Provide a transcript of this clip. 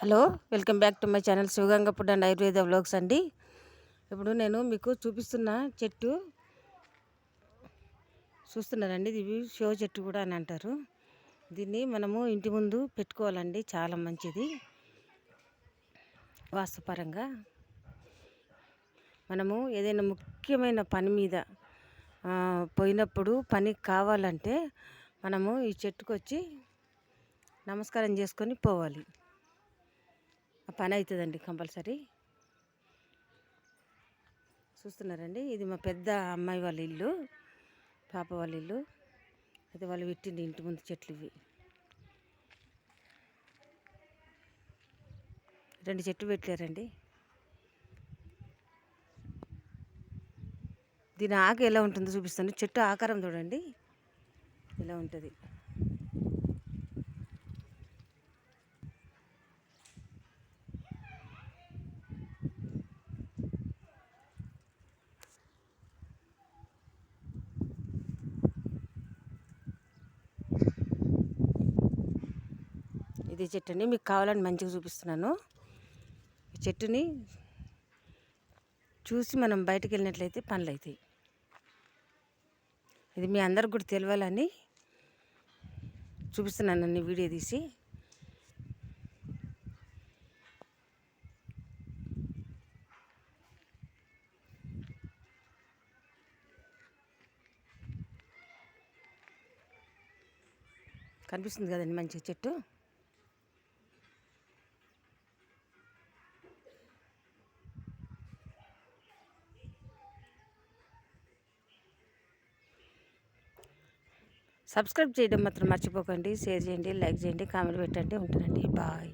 Hello welcome back to my channel Sivaganga food and Ayurveda vlogs అండి. ఇప్పుడు నేను మీకు చూపిస్తున్న చెట్టు చూస్తున్నారండి ఇది షో చెట్టు కూడా అని అంటారు. దీన్ని మనము ఇంటి ముందు పెట్టుకోవాలండి చాలా మంచిది. వాస్తుపరంగా మనము ఏదైనా ముఖ్యమైన పని మీద పోయినప్పుడు పని కావాలంటే మనము ఈ చెట్టుకు వచ్చి నమస్కారం చేసుకొని పోవాలి. పని అవుతుందండి కంపల్సరీ. చూస్తున్నారండి? ఇది మా పెద్ద అమ్మాయి వాళ్ళ ఇల్లు పాప వాళ్ళ ఇల్లు. అయితే వాళ్ళు పెట్టింది ఇంటి ముందు చెట్లు ఇవి. రెండు చెట్లు పెట్టారండి. దీని ఆకు ఎలా ఉంటుందో చూపిస్తాను. చెట్టు ఆకారం చూడండి. ఇలా ఉంటుంది? ఇది చెట్టు అండి మీకు కావాలని మంచిగా చూపిస్తున్నాను. ఈ చెట్టుని చూసి మనం బయటకు వెళ్ళినట్లయితే పనులు అవుతాయి. ఇది మీ అందరికి కూడా తెలియాలని చూపిస్తున్నాను నన్ను వీడియో తీసి. కనిపిస్తుంది కదండి మంచి చెట్టు. సబ్స్క్రైబ్ చేయడం మాత్రం మర్చిపోకండి. షేర్ చేయండి లైక్ చేయండి కామెంట్ పెట్టండి. ఉంటానండి. బాయ్.